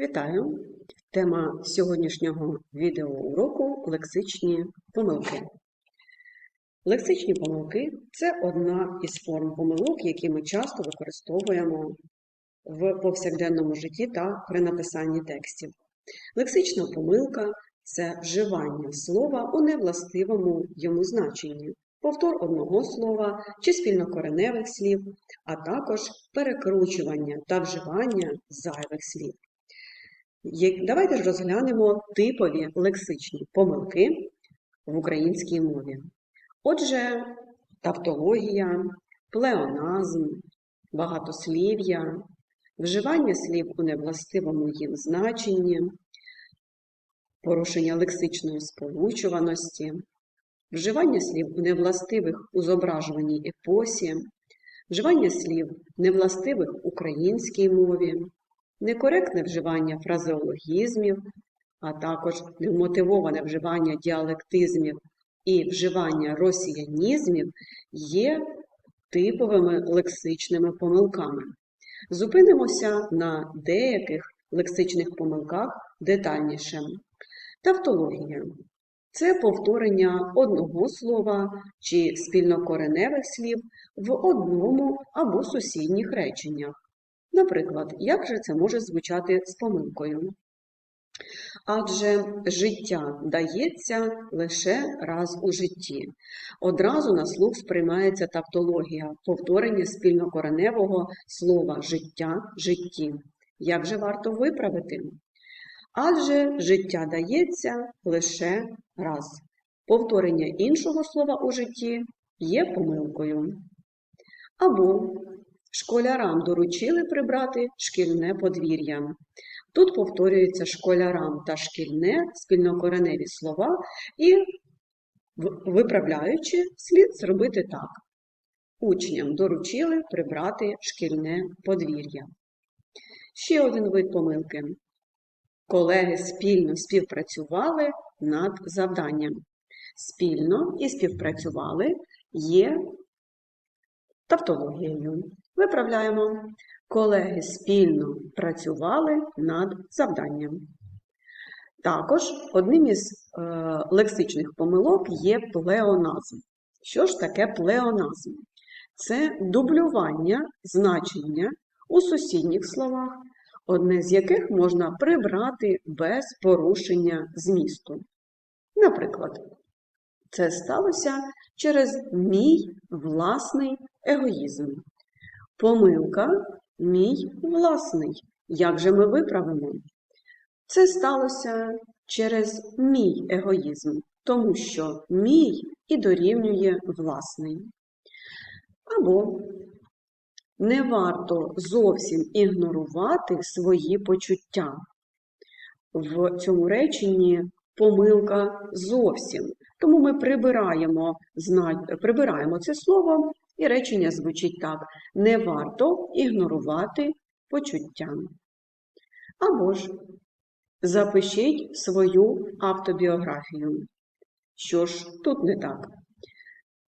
Вітаю! Тема сьогоднішнього відеоуроку лексичні помилки. Лексичні помилки це одна із форм помилок, які ми часто використовуємо в повсякденному житті та при написанні текстів. Лексична помилка це вживання слова у невластивому йому значенні, повтор одного слова чи спільнокореневих слів, а також перекручування та вживання зайвих слів. Давайте ж розглянемо типові лексичні помилки в українській мові. Отже, тавтологія, плеоназм, багатослів'я, вживання слів у невластивому їм значенні, порушення лексичної сполучуваності, вживання слів у невластивих у зображуваній епосі, вживання слів невластивих українській мові, некоректне вживання фразеологізмів, а також невмотивоване вживання діалектизмів і вживання росіянізмів є типовими лексичними помилками. Зупинимося на деяких лексичних помилках детальніше. Тавтологія це повторення одного слова чи спільнокореневих слів в одному або сусідніх реченнях. Наприклад, як же це може звучати з помилкою? Адже життя дається лише раз у житті. Одразу на слух сприймається тавтологія, повторення спільнокореневого слова життя житті. Як же варто виправити? Адже життя дається лише раз. Повторення іншого слова у житті є помилкою. Або школярам доручили прибрати шкільне подвір'я. Тут повторюється школярам та шкільне спільнокореневі слова і, виправляючи, слід зробити так. Учням доручили прибрати шкільне подвір'я. Ще один вид помилки. Колеги спільно співпрацювали над завданням. Спільно і співпрацювали є тавтологією. Виправляємо. Колеги спільно працювали над завданням. Також одним із е, лексичних помилок є плеоназм. Що ж таке плеоназм? Це дублювання значення у сусідніх словах, одне з яких можна прибрати без порушення змісту. Наприклад, це сталося через мій власний егоїзм. Помилка мій власний. Як же ми виправимо? Це сталося через мій егоїзм, тому що мій і дорівнює власний. Або не варто зовсім ігнорувати свої почуття. В цьому реченні помилка зовсім. Тому ми прибираємо, прибираємо це слово, і речення звучить так: не варто ігнорувати почуття. Або ж запишіть свою автобіографію. Що ж тут не так?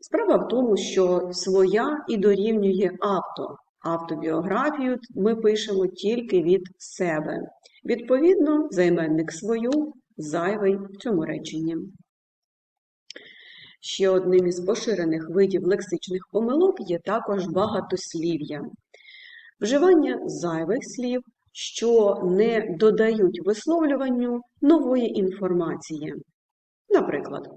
Справа в тому, що своя і дорівнює авто. Автобіографію ми пишемо тільки від себе. Відповідно, займенник свою зайвий в цьому реченні. Ще одним із поширених видів лексичних помилок є також багатослів'я. Вживання зайвих слів, що не додають висловлюванню нової інформації. Наприклад,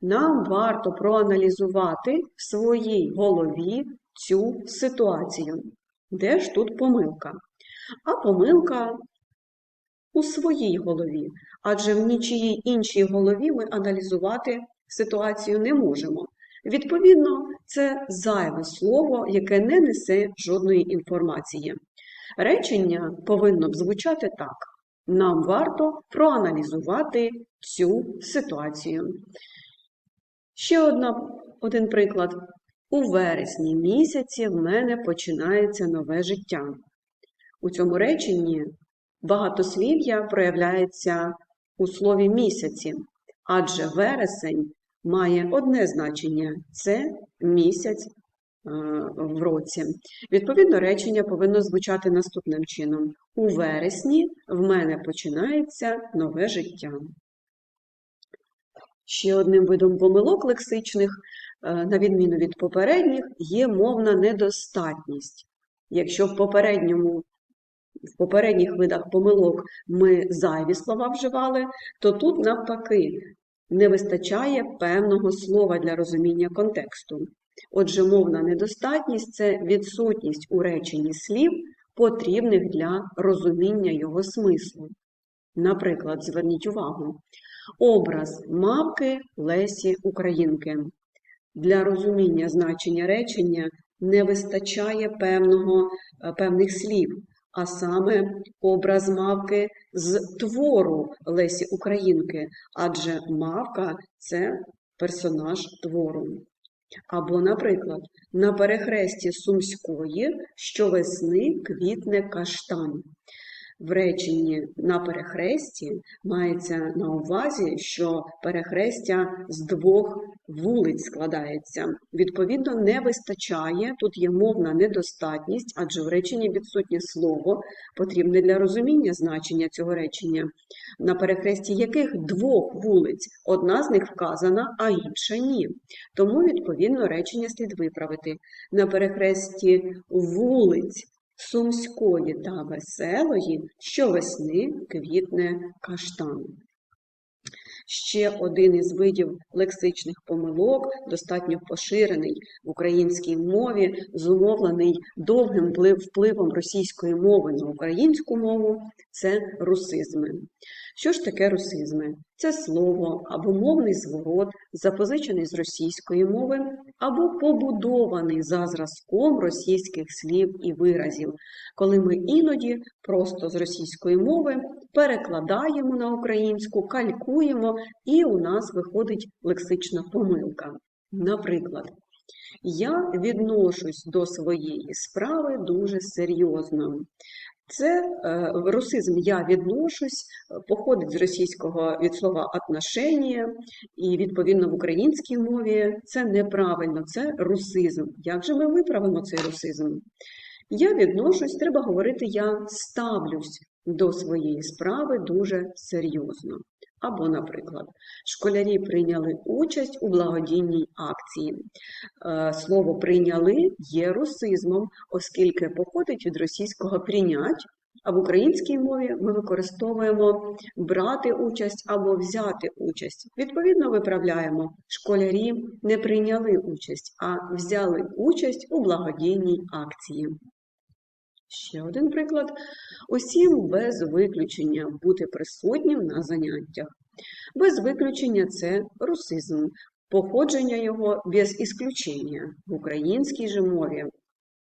нам варто проаналізувати в своїй голові цю ситуацію. Де ж тут помилка? А помилка у своїй голові, адже в нічиїй іншій голові ми аналізувати ситуацію не можемо. Відповідно, це зайве слово, яке не несе жодної інформації. Речення повинно б звучати так: нам варто проаналізувати цю ситуацію. Ще одна, один приклад. У вересні місяці в мене починається нове життя. У цьому реченні багатослів'я проявляється у слові місяці, адже вересень має одне значення це місяць в році. Відповідно, речення повинно звучати наступним чином: У вересні в мене починається нове життя. Ще одним видом помилок лексичних, е, на відміну від попередніх, є мовна недостатність. Якщо в попередньому в попередніх видах помилок ми зайві слова вживали, то тут, навпаки, не вистачає певного слова для розуміння контексту. Отже, мовна недостатність це відсутність у реченні слів, потрібних для розуміння його смислу. Наприклад, зверніть увагу, образ мавки Лесі Українки. Для розуміння значення речення не вистачає певного, е, певних слів, а саме образ мавки з твору Лесі Українки, адже мавка це персонаж твору. Або, наприклад, на перехресті Сумської щовесни квітне каштан. В реченні на перехресті мається на увазі, що перехрестя з двох вулиць складається. Відповідно, не вистачає, тут є мовна недостатність, адже в реченні відсутнє слово, потрібне для розуміння значення цього речення, на перехресті яких двох вулиць одна з них вказана, а інша ні. Тому, відповідно, речення слід виправити. На перехресті вулиць. Сумської та веселої щовесни квітне каштан. Ще один із видів лексичних помилок, достатньо поширений в українській мові, зумовлений довгим впливом російської мови на українську мову це русизми. Що ж таке русизми? Це слово або мовний зворот, запозичений з російської мови, або побудований за зразком російських слів і виразів, коли ми іноді просто з російської мови перекладаємо на українську, калькуємо, і у нас виходить лексична помилка. Наприклад, я відношусь до своєї справи дуже серйозно. Це е, русизм я відношусь, походить з російського від слова «отношення», і, відповідно, в українській мові це неправильно, це русизм. Як же ми виправимо цей русизм? Я відношусь, треба говорити, я ставлюсь до своєї справи дуже серйозно. Або, наприклад, школярі прийняли участь у благодійній акції. Е, слово прийняли є русизмом, оскільки походить від російського прийнять, а в українській мові ми використовуємо брати участь або взяти участь. Відповідно, виправляємо, школярі не прийняли участь, а взяли участь у благодійній акції. Ще один приклад. Усім без виключення бути присутнім на заняттях. Без виключення це русизм, походження його без ісключення. В українській же мові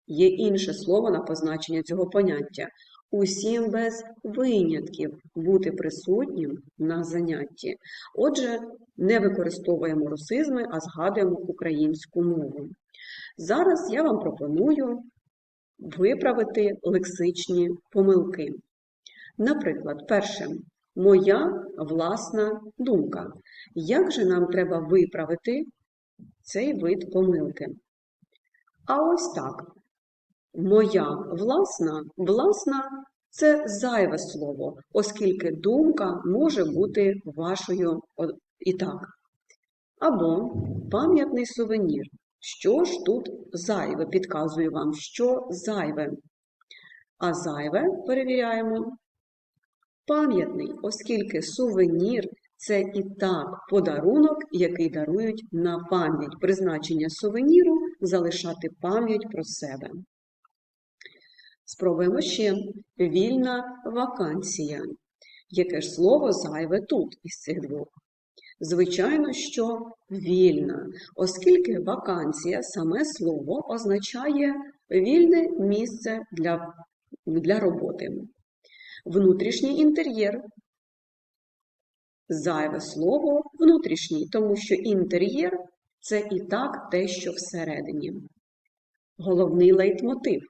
є інше слово на позначення цього поняття. Усім без винятків бути присутнім на занятті. Отже, не використовуємо русизми, а згадуємо українську мову. Зараз я вам пропоную виправити лексичні помилки. Наприклад, перше, моя власна думка. Як же нам треба виправити цей вид помилки? А ось так. Моя власна, власна це зайве слово, оскільки думка може бути вашою і так. Або пам'ятний сувенір. Що ж тут зайве? Підказую вам, що зайве. А зайве перевіряємо. Пам'ятний, оскільки сувенір це і так подарунок, який дарують на пам'ять. Призначення сувеніру залишати пам'ять про себе. Спробуємо ще вільна вакансія. Яке ж слово зайве тут із цих двох? Звичайно, що вільна, оскільки вакансія, саме слово, означає вільне місце для, для роботи. Внутрішній інтер'єр. Зайве слово внутрішній, тому що інтер'єр це і так те, що всередині. Головний лейтмотив.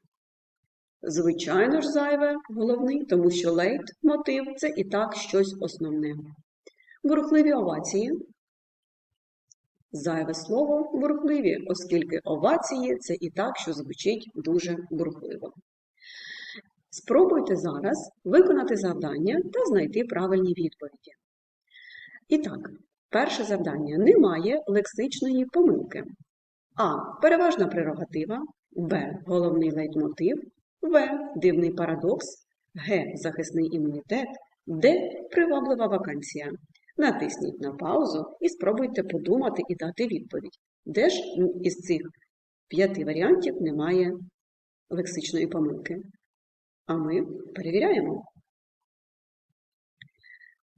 Звичайно ж, зайве головний, тому що лейтмотив це і так щось основне. Бурхливі овації. Зайве слово бурхливі, оскільки овації це і так, що звучить дуже бурхливо. Спробуйте зараз виконати завдання та знайти правильні відповіді. І так, перше завдання немає лексичної помилки. А. Переважна прерогатива, Б. Головний лейтмотив, В. Дивний парадокс, Г. Захисний імунітет, Д. Приваблива вакансія. Натисніть на паузу і спробуйте подумати і дати відповідь. Де ж із цих п'яти варіантів немає лексичної помилки? А ми перевіряємо.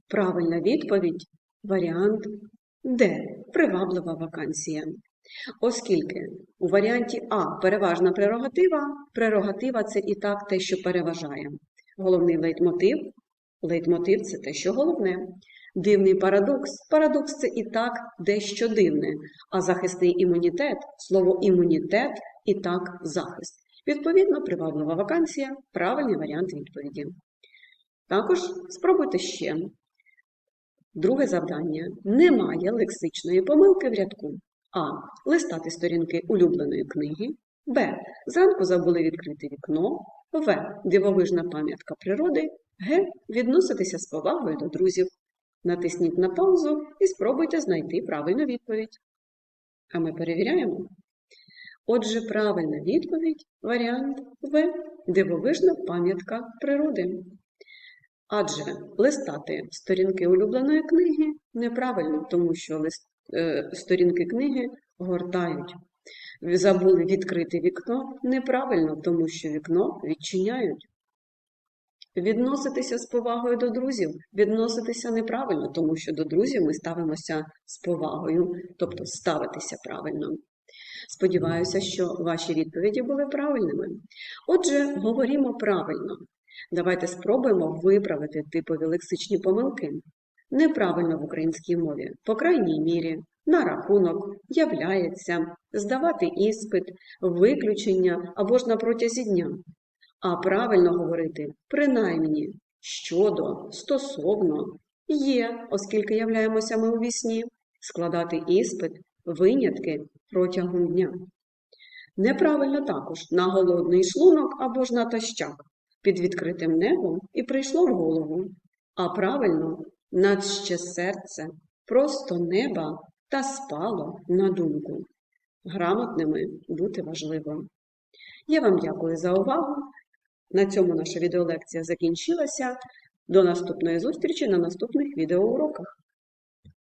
Правильна відповідь варіант Д. Приваблива вакансія. Оскільки у варіанті А переважна прерогатива, прерогатива це і так те, що переважає. Головний лейтмотив лейтмотив це те, що головне. Дивний парадокс парадокс це і так дещо дивне, а захисний імунітет слово імунітет і так захист. Відповідно, приваблива вакансія правильний варіант відповіді. Також спробуйте ще. Друге завдання. Немає лексичної помилки в рядку. А. Листати сторінки улюбленої книги. Б. Зранку забули відкрити вікно. В. Дивовижна пам'ятка природи. Г. Відноситися з повагою до друзів. Натисніть на паузу і спробуйте знайти правильну відповідь. А ми перевіряємо. Отже, правильна відповідь варіант В. Дивовижна пам'ятка природи. Адже листати сторінки улюбленої книги неправильно, тому що лист, е, сторінки книги гортають. Забули відкрити вікно неправильно, тому що вікно відчиняють. Відноситися з повагою до друзів, відноситися неправильно, тому що до друзів ми ставимося з повагою, тобто ставитися правильно. Сподіваюся, що ваші відповіді були правильними. Отже, говоримо правильно. Давайте спробуємо виправити типові лексичні помилки. Неправильно в українській мові, по крайній мірі, на рахунок, являється, здавати іспит, виключення або ж на протязі дня. А правильно говорити принаймні щодо, стосовно, є, оскільки являємося ми у вісні, складати іспит, винятки протягом дня. Неправильно також на голодний шлунок або ж натощак під відкритим небом і прийшло в голову, а правильно над ще серце, просто неба та спало на думку. Грамотними бути важливо. Я вам дякую за увагу. На цьому наша відеолекція закінчилася. До наступної зустрічі на наступних відеоуроках.